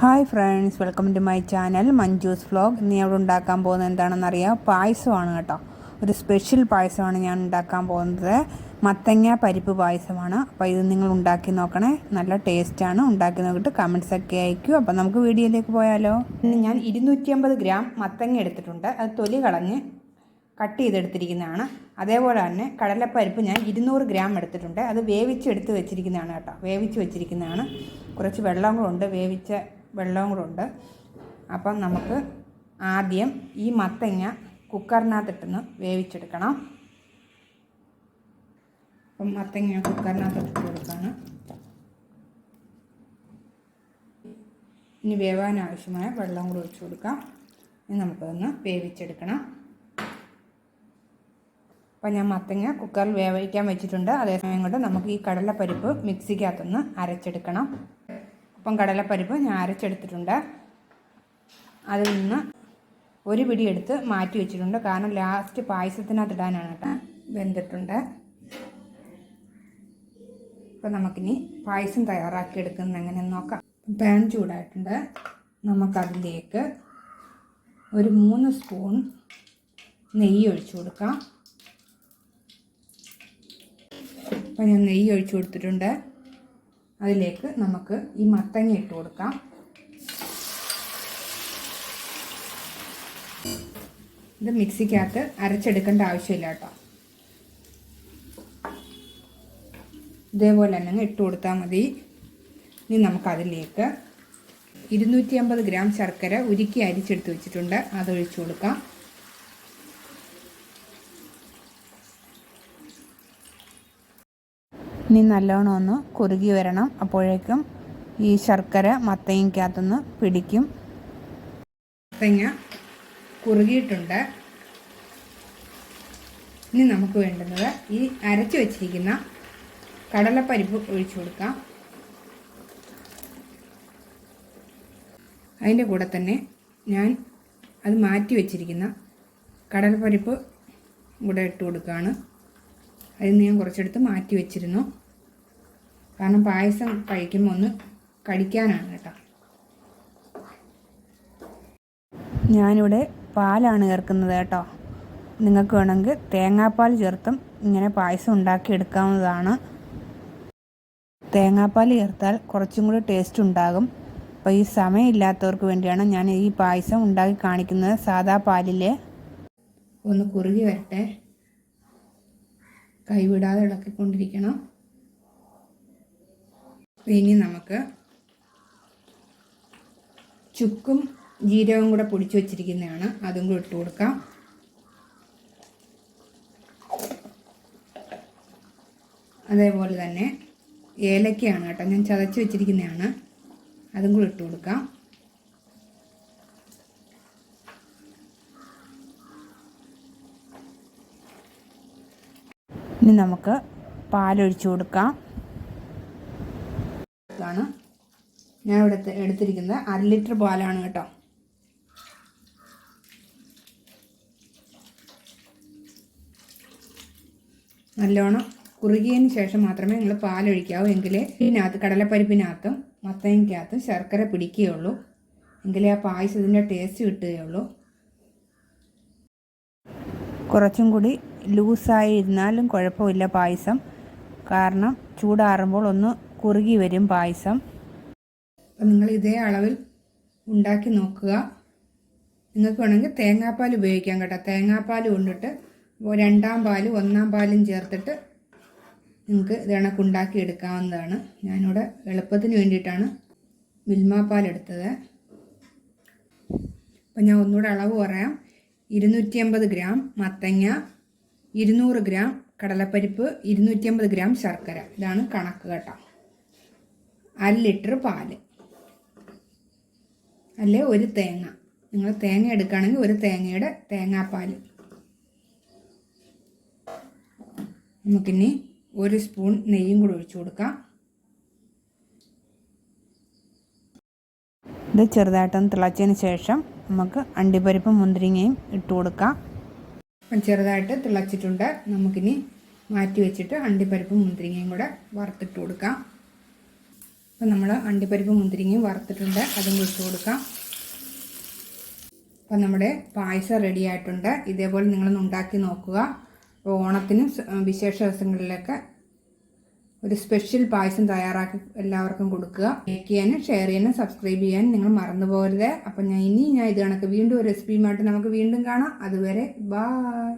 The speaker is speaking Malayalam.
Hi friends welcome to my channel Manju's vlog ഞാൻ ഇവിടെ ഉണ്ടാക്കാൻ പോകുന്നത് എന്താണെന്ന് അറിയാം പായസമാണ് കേട്ടോ. ഒരു സ്പെഷ്യൽ പായസമാണ് ഞാൻ ഉണ്ടാക്കാൻ പോകുന്നത്. മത്തങ്ങ പരിപ്പ് പായസമാണ്. അപ്പോൾ ഇത് നിങ്ങൾ ഉണ്ടാക്കി നോക്കണേ. നല്ല ടേസ്റ്റാണ് ഉണ്ടാക്കി നോക്കിയിട്ട് കമൻസ് ഒക്കെ അയക്കൂ. അപ്പോൾ നമുക്ക് വീഡിയോയിലേക്ക് പോയാലോ? ഞാൻ ഇരുന്നൂറ്റി അമ്പത് ഗ്രാം മത്തങ്ങ എടുത്തിട്ടുണ്ട്. അത് തൊലി കളഞ്ഞ് കട്ട് ചെയ്തെടുത്തിരിക്കുന്നതാണ്. അതേപോലെ തന്നെ കടലപ്പരിപ്പ് ഞാൻ ഇരുന്നൂറ് ഗ്രാം എടുത്തിട്ടുണ്ട്. അത് വേവിച്ചെടുത്ത് വെച്ചിരിക്കുന്നതാണ് കേട്ടോ. വേവിച്ച് വെച്ചിരിക്കുന്നതാണ്. കുറച്ച് വെള്ളം കൂടെ ഉണ്ട്. വേവിച്ച വെള്ളവും കൂടെ ഉണ്ട്. അപ്പം നമുക്ക് ആദ്യം ഈ മത്തങ്ങ കുക്കറിനകത്തിട്ടൊന്ന് വേവിച്ചെടുക്കണം. അപ്പം മത്തങ്ങ കുക്കറിനകത്തിട്ട് കൊടുക്കാണ്. ഇനി വേവാൻ ആവശ്യമായ വെള്ളം കൂടെ ഒഴിച്ചു കൊടുക്കാം. ഇനി നമുക്കതൊന്ന് വേവിച്ചെടുക്കണം. അപ്പോൾ ഞാൻ മത്തങ്ങ കുക്കറിൽ വേവിക്കാൻ വെച്ചിട്ടുണ്ട്. അതേസമയം കൊണ്ട് നമുക്ക് ഈ കടലപ്പരിപ്പ് മിക്സിക്കകത്തൊന്ന് അരച്ചെടുക്കണം. അപ്പം കടലപ്പരിപ്പ് ഞാൻ അരച്ചെടുത്തിട്ടുണ്ട്. അതിൽ നിന്ന് ഒരു പിടി എടുത്ത് മാറ്റി വെച്ചിട്ടുണ്ട്. കാരണം ലാസ്റ്റ് പായസത്തിനകത്ത് ഇടാനാണ് കേട്ടോ വെന്തിട്ടുണ്ട്. അപ്പം നമുക്കിനി പായസം തയ്യാറാക്കി എടുക്കുന്നത് എങ്ങനെയെന്ന് നോക്കാം. പാൻ ചൂടായിട്ടുണ്ട്. നമുക്കതിലേക്ക് ഒരു മൂന്ന് സ്പൂൺ നെയ്യ് ഒഴിച്ചു കൊടുക്കാം. അപ്പം ഞാൻ നെയ്യ് ഒഴിച്ചു കൊടുത്തിട്ടുണ്ട്. അതിലേക്ക് നമുക്ക് ഈ മത്തങ്ങ ഇട്ട് കൊടുക്കാം. ഇത് മിക്സിക്കകത്ത് അരച്ചെടുക്കേണ്ട ആവശ്യമില്ല കേട്ടോ. ഇതേപോലെ തന്നെ ഇട്ട് കൊടുത്താൽ മതി. ഇനി നമുക്കതിലേക്ക് ഇരുന്നൂറ്റി അമ്പത് ഗ്രാം ശർക്കര ഉരുക്കി അരിച്ചെടുത്ത് വെച്ചിട്ടുണ്ട്. അതൊഴിച്ചു കൊടുക്കാം. ഇനി നല്ലോണം ഒന്ന് കുറുകി വരണം. അപ്പോഴേക്കും ഈ ശർക്കര മത്തങ്ങയ്ക്കകത്തുനിന്ന് പിടിക്കും. മത്തങ്ങ കുറുകിയിട്ടുണ്ട്. ഇനി നമുക്ക് വേണ്ടുന്നത് ഈ അരച്ച് വെച്ചിരിക്കുന്ന കടലപ്പരിപ്പ് ഒഴിച്ചു കൊടുക്കാം. അതിന്റെ കൂടെ തന്നെ ഞാൻ അത് മാറ്റി വെച്ചിരിക്കുന്ന കടലപ്പരിപ്പ് കൂടെ ഇട്ട് കൊടുക്കുകയാണ്. അതിൽ നിന്ന് ഞാൻ കുറച്ചെടുത്ത് മാറ്റി വെച്ചിരുന്നു. കാരണം പായസം കഴിക്കുമ്പോൾ ഒന്ന് കടിക്കാനാണ് കേട്ടോ. ഞാനിവിടെ പാലാണ് ചേർക്കുന്നത് കേട്ടോ. നിങ്ങൾക്ക് വേണമെങ്കിൽ തേങ്ങാപ്പാൽ ചേർത്തും ഇങ്ങനെ പായസം ഉണ്ടാക്കി എടുക്കാവുന്നതാണ് തേങ്ങാപ്പാൽ ചേർത്താൽ കുറച്ചും കൂടി ടേസ്റ്റ് ഉണ്ടാകും. അപ്പോൾ ഈ സമയമില്ലാത്തവർക്ക് വേണ്ടിയാണ് ഞാൻ ഈ പായസം ഉണ്ടാക്കി കാണിക്കുന്നത് സാദാ പാലിലെ. ഒന്ന് കുറുകി വരട്ടെ. കൈവിടാതെ ഇളക്കിക്കൊണ്ടിരിക്കണം. ഇനി നമുക്ക് ചുക്കും ജീരകവും കൂടെ പൊടിച്ചു വച്ചിരിക്കുന്നതാണ്. അതും കൂടെ ഇട്ട് കൊടുക്കാം. അതേപോലെ തന്നെ ഏലക്കയാണ് കേട്ടോ ഞാൻ ചതച്ച് വെച്ചിരിക്കുന്നതാണ്. അതും കൂടെ ഇട്ട് കൊടുക്കാം. ഇനി നമുക്ക് പാലൊഴിച്ചു കൊടുക്കാം. ഇതാണ് ഞാൻ ഇവിടെ എടുത്തിരിക്കുന്നത് അര ലിറ്റർ പാലാണ് കേട്ടോ. നല്ലോണം കുറുകിയതിന് ശേഷം മാത്രമേ നിങ്ങൾ പാലൊഴിക്കാവൂ. എങ്കിലേ ഇതിനകത്ത് കടലപ്പരിപ്പിനകത്തും മത്തങ്ങയ്ക്കകത്തും ശർക്കര പിടിക്കുകയുള്ളൂ. എങ്കിലേ ആ പായസത്തിന്റെ ടേസ്റ്റ് കിട്ടുകയുള്ളൂ. കുറച്ചും കൂടി ലൂസായി ഇരുന്നാലും കുഴപ്പമില്ല പായസം. കാരണം ചൂടാറുമ്പോൾ ഒന്ന് കുറുകി വരും പായസം. നിങ്ങൾ ഇതേ അളവിൽ ഉണ്ടാക്കി നോക്കുക. നിങ്ങൾക്ക് വേണമെങ്കിൽ തേങ്ങാപ്പാൽ ഉപയോഗിക്കാം കേട്ടോ. തേങ്ങാപ്പാൽ കൊണ്ടിട്ട് രണ്ടാം പാലും ഒന്നാം പാലും ചേർത്തിട്ട് നിങ്ങൾക്ക് ഇത് കണക്ക് ഉണ്ടാക്കി എടുക്കാവുന്നതാണ്. ഞാനിവിടെ എളുപ്പത്തിന് വേണ്ടിയിട്ടാണ് മിൽമാപ്പാൽ എടുത്തത്. അപ്പം ഞാൻ ഒന്നുകൂടെ അളവ് പറയാം. ഇരുന്നൂറ്റി അമ്പത് ഗ്രാം മത്തങ്ങ ഇരുന്നൂറ് ഗ്രാം കടലപ്പരിപ്പ് ഇരുന്നൂറ്റി അമ്പത് ഗ്രാം ശർക്കര. ഇതാണ് കണക്ക് കേട്ടോ. അര ലിറ്റർ പാൽ. അല്ലെ? ഒരു തേങ്ങ. നിങ്ങൾ തേങ്ങ എടുക്കുകയാണെങ്കിൽ ഒരു തേങ്ങയുടെ തേങ്ങാപ്പാൽ നമുക്കിനി ഒരു സ്പൂൺ നെയ്യും കൂടി ഒഴിച്ചു കൊടുക്കാം. ഇത് ചെറുതായിട്ടൊന്ന് തിളച്ചതിന് ശേഷം നമുക്ക് അണ്ടിപ്പരിപ്പും മുന്തിരിങ്ങയും ഇട്ട് കൊടുക്കാം. അപ്പം ചെറുതായിട്ട് തിളച്ചിട്ടുണ്ട്. നമുക്കിനി മാറ്റി വെച്ചിട്ട് അണ്ടിപ്പരിപ്പ് മുന്തിരിങ്ങയും കൂടെ വറുത്തിട്ട് കൊടുക്കാം. അപ്പം നമ്മൾ അണ്ടിപ്പരിപ്പ് മുന്തിരിങ്ങയും വറുത്തിട്ടുണ്ട്. അതും ഇട്ട് കൊടുക്കാം. അപ്പം നമ്മുടെ പായസം റെഡി ആയിട്ടുണ്ട്. ഇതേപോലെ നിങ്ങളൊന്ന് ഉണ്ടാക്കി നോക്കുക. ഓണത്തിനും വിശേഷ ദിവസങ്ങളിലൊക്കെ ഒരു സ്പെഷ്യൽ പായസം തയ്യാറാക്കി എല്ലാവർക്കും കൊടുക്കുക. ലൈക്ക് ചെയ്യാനും ഷെയർ ചെയ്യാനും സബ്സ്ക്രൈബ് ചെയ്യാനും നിങ്ങൾ മറന്നുപോകരുത് അപ്പം ഞാൻ ഇനി ഞാൻ ഇത് കണക്ക് വീണ്ടും ഒരു റെസിപ്പിയുമായിട്ട് നമുക്ക് വീണ്ടും കാണാം. അതുവരെ ബായ്